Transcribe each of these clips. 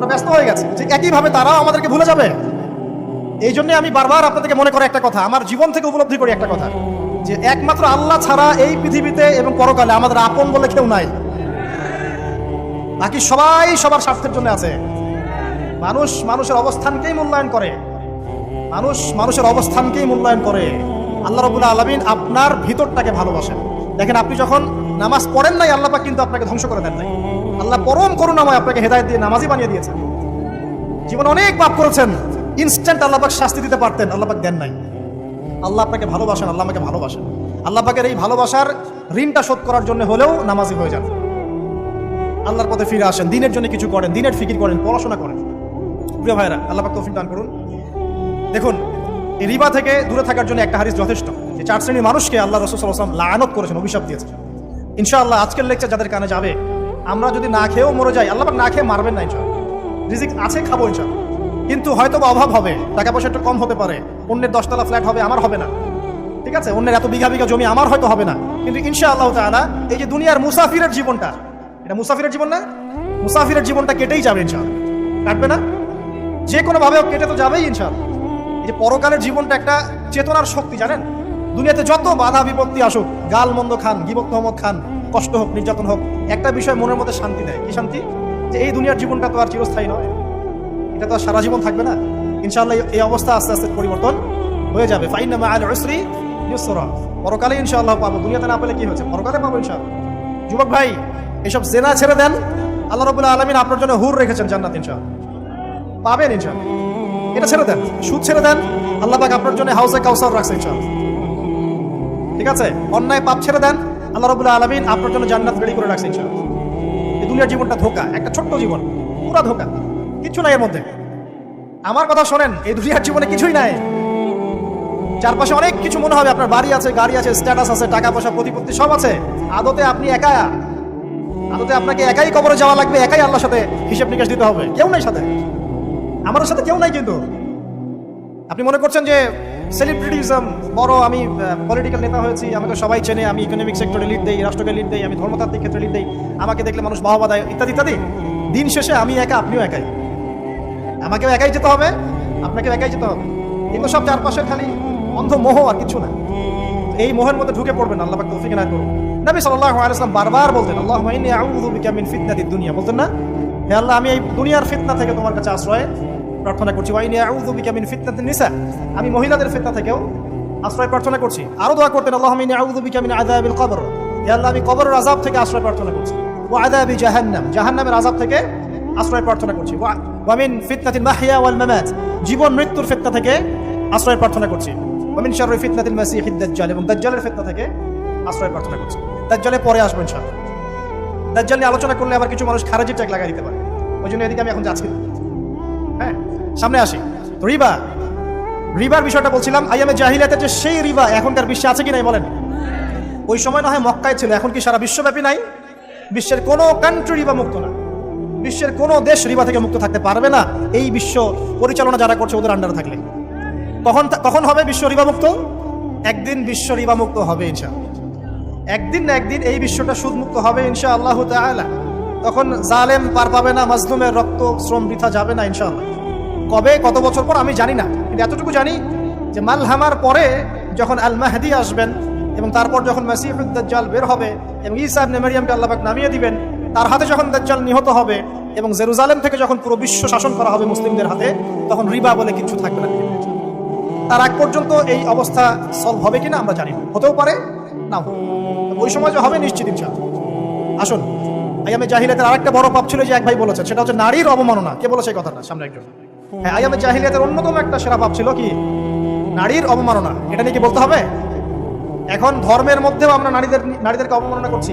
আমরা ব্যস্ত হয়ে গেছি। ঠিক একইভাবে তারাও আমাদেরকে ভুলে যাবে। এই জন্য আমি বারবার আপনাদেরকে মনে করে একটা কথা। আমার জীবন থেকে উপলব্ধি করি একটা কথা। যে একমাত্র আল্লাহ ছাড়া এই পৃথিবীতে এবং পরকালে আমাদের আপন বলে কেউ নাই। বাকি সবাই সবার স্বার্থের জন্য আছে। মানুষ মানুষের অবস্থানকেই মূল্যায়ন করে। মানুষ মানুষের অবস্থানকেই মূল্যায়ন করে। আল্লাহ রবুল্লা আলমিন আপনার ভিতরটাকে ভালোবাসেন। দেখেন, আপনি যখন নামাজ পড়েন নাই আল্লাপাক কিন্তু আপনাকে ধ্বংস করে দেন নাই। আল্লাহ পরম করুণাময় আপনাকে হেদায়ত দিয়ে নামাজই বানিয়ে দিয়েছেন। জীবনে অনেক পাপ করেছেন ইনস্ট্যান্ট আল্লাহ শাস্তি দিতে পারতেন, আল্লাহ পাক দেন নাই। আল্লাহ আপনাকে ভালোবাসেন, আল্লাহ আমাকে ভালোবাসেন। আল্লাহ পাকের এই ভালোবাসার ঋণটা শোধ করার জন্য হলেও নামাজি হয়ে যান। আল্লাহর পথে ফিরে আসেন, দিনের জন্য কিছু করেন, দিনের ফিকির করেন, পড়াশোনা করেন। প্রিয় ভাইরা আল্লাহ পাক তৌফিক দান করুন। দেখুন, এই রিবা থেকে দূরে থাকার জন্য একটা হারিস যথেষ্ট। যে চার শ্রেণির মানুষকে আল্লাহ রসুল আসলাম লায়নত করেছেন, অভিশাপ দিয়েছেন। ইনশাআল্লাহ আজকের লেকচার যাদের কানে যাবে আমরা যদি না খেয়েও মরে যাই, আল্লাহ না খেয়ে মারবেন না ইনশাআল্লাহ। রিজিক আছে খাব ইনশাআল্লাহ। কিন্তু হয়তো বা অভাব হবে, টাকা পয়সা একটু কম হতে পারে, অন্যের দশতলা ফ্ল্যাট হবে, আমার হবে না। ঠিক আছে? অন্যের এত বিঘা বিঘা জমি, আমার হয়তো হবে না। কিন্তু ইনশা আল্লাহ তাআলা, এই যে দুনিয়ার মুসাফিরের জীবনটা, এটা মুসাফিরের জীবন না? মুসাফিরের জীবনটা কেটেই যাবে ইনশাআল্লাহ। কাটবে না? যে কোনো ভাবে কেটে তো যাবেই ইনশাআল্লাহ। এই যে পরকালের জীবনটা একটা চেতনার শক্তি, জানেন? দুনিয়াতে যত বাধা বিপত্তি আসুক গাল মন্দ খান গিবক তহমত খান কষ্ট হোক, নির্যাতন হোক, একটা বিষয় মনের মধ্যে শান্তি দেয় কি শান্তি? যে এই দুনিয়ার জীবনটা তো আর চিরস্থায়ী নয়। এটা তো আর সারা জীবন থাকবে না। ইনশাআল্লাহ এই- অবস্থা আস্তে আস্তে পরিবর্তন হয়ে যাবে। ফাইন মা আল উসরি ইউসরা। পরকালে ইনশাআল্লাহ পাবো। দুনিয়াতে না পেলে কি হচ্ছে পরকালে পাবো ইনশাআল্লাহ। যুবক ভাই, এসব জেনা ছেড়ে দেন। আল্লাহ রাব্বুল আলামিন আপনার জন্য হুর রেখেছেন জান্নাত ইনশাআল্লাহ। পাবেন ইনশাআল্লাহ। এটা ছেড়ে দেন। সুদ ছেড়ে দেন। আল্লাহ পাক আপনার জন্য হাউসে কাউসার রাখছে ইনশাআল্লাহ। ঠিক আছে? অন্যায় পাপ ছেড়ে দেন। আল্লাহ রাব্বুল আলামিন আপনার জন্য জান্নাত রেডি করে রাখছে ইনশাআল্লাহ। এই দুনিয়ার জীবনটা ধোকা, একটা ছোট্ট জীবন, পুরা ধোকা। কিচ্ছু নাই এর মধ্যে। আমার কথা শোনেন, এই দুনিয়ার জীবনে কিছুই নাই। চারপাশে অনেক কিছু মনে হবে, আপনার বাড়ি আছে, গাড়ি আছে স্ট্যাটাস আছে টাকা পয়সা প্রতিপত্তি সব আছে। আদতে আপনি একা। আদতে আপনাকে একাই কবরে যাওয়া লাগবে, একাই আল্লাহর সাথে হিসেব নিকাশ দিতে হবে। কেউ নাই সাথে। আমার সাথে কেউ নাই কিন্তু। আপনি মনে করছেন যে সেলিব্রিটিজম, বড় আমি পলিটিক্যাল নেতা হয়েছি, আমাকে সবাই চেনে, আমি ইকোনমিক সেক্টরে লিড দেই, রাষ্ট্রকে লিড দেই, আমি ধর্মতাত্ত্বিক ক্ষেত্রে লিড দেই, আমাকে দেখলে মানুষ বাহবা দেয়, ইত্যাদি ইত্যাদি। দিন শেষে আমি একা, আপনিও একাই। আমাকেও একাই যেতে হবে, আপনাকেও একাই যেতে হবে। কিন্তু সব চারপাশে খালি অন্ধ মোহ আর কিছু না। এই মোহের মধ্যে ঢুকে পড়বেন, আল্লাহ পাক তৌফিক না করুন। নবী সাল্লাল্লাহু আলাইহি ওয়াসাল্লাম বারবার বলতেন, আল্লাহুম্মা ইন্নী আউযু বিকা মিন ফিতনাতিদ দুনিয়া। বলতেন না, হে আল্লাহ, আমি এই দুনিয়ার ফিতনা থেকে তোমার কাছে আশ্রয়। প্রার্থনা করছি। মিন নিসা। আমি মহিলাদের ফিতনা থেকেও আশ্রয় প্রার্থনা করছি। আরও দোয়া করতেন, আল্লাহুম্মা ইন্নী আউযু বিকা মিন আযাবিল কবর। হে আল্লাহ, আমি কবরের আযাব থেকে আশ্রয় প্রার্থনা করছি। ওয়া আযাবি জাহান্নাম, জাহান্নামের আযাব থেকে আশ্রয় প্রার্থনা করছি। ওয়া ওয়া মিন মাহইয়া ওয়াল মামাত, জীবন মৃত্যুর ফিতনা থেকে আশ্রয় প্রার্থনা করছি। ওমিন শাররি ফিতনাতিল মাসিহিদ দাজ্জাল, এবং দাজ্জালের ফিতনা থেকে আশ্রয় প্রার্থনা করছি। দাজ্জালে পরে আসবেন ইনশাআল্লাহ। দাজ্জাল নিয়ে আলোচনা করলে আবার কিছু মানুষ খারাজির ট্যাগ লাগাই দিতে পারে। ওই জন্য এদিকে আমি এখন যাচ্ছি না। সামনে আসি। তো রিবা, রিবার বিষয়টা বলছিলাম আইয়ামে জাহিলিয়াতের যে সেই রিবা এখনকার বিশ্বে আছে কি নাই বলেন। ওই সময় না হয় মক্কায় ছিল, এখন কি সারা বিশ্বব্যাপী নাই? বিশ্বের কোনো কান্ট্রি রিবা মুক্ত না। বিশ্বের কোনো দেশ রিবা থেকে মুক্ত থাকতে পারবে না, এই বিশ্ব পরিচালনা যারা করছে ওদের আন্ডারে থাকলে। কখন কখন হবে বিশ্ব রিবামুক্ত একদিন বিশ্ব রিবামুক্ত হবে ইনশা একদিন না একদিন এই বিশ্বটা সুদমুক্ত হবে ইনশা আল্লাহ তখন জালেম পার পাবে না, মাজলুমের রক্ত, শ্রম বৃথা যাবে না, ইনশাআল্লাহ। কবে, কত বছর পর, আমি জানি না। কিন্তু এতটুকু জানি যে মালহামার পরে যখন আল মাহদি আসবেন এবং তারপর যখন মাসিহুদ্দাজ্জাল বের হবে এবং ঈসা ইবনে মারিয়ামকে আল্লাহ নামিয়ে দিবেন, তার হাতে যখন দাজ্জাল নিহত হবে এবং জেরুজালেম থেকে যখন পুরো বিশ্ব শাসন করা হবে মুসলিমদের হাতে, তখন রিবা বলে কিছু থাকবে না। তার আগ পর্যন্ত এই অবস্থা সলভ হবে কিনা আমরা জানি হতেও পারে না ওই সময় হবে নিশ্চিত ইচ্ছা আসুন আয়ামে জাহিলিয়াতের আরেকটা বড় পাপ ছিল যে এক ভাই বলেছে সেটা হচ্ছে নারীর অবমাননা। কে বলেছে কথাটা? সামনে একজন। হ্যাঁ জাহিলিয়াতের অন্যতম একটা সেরা পাপ ছিল কি? নারীর অবমাননা। এটা নিয়ে কি বলতে হবে? এখন ধর্মের মধ্যেও আমরা নারীদের নারীদেরকে অবমাননা করছি।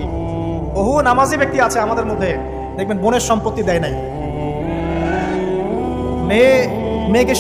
বহু নামাজি ব্যক্তি আছে আমাদের মধ্যে। দেখবেন, বোনের সম্পত্তি দেয় নাই। মেয়ে মেয়েকে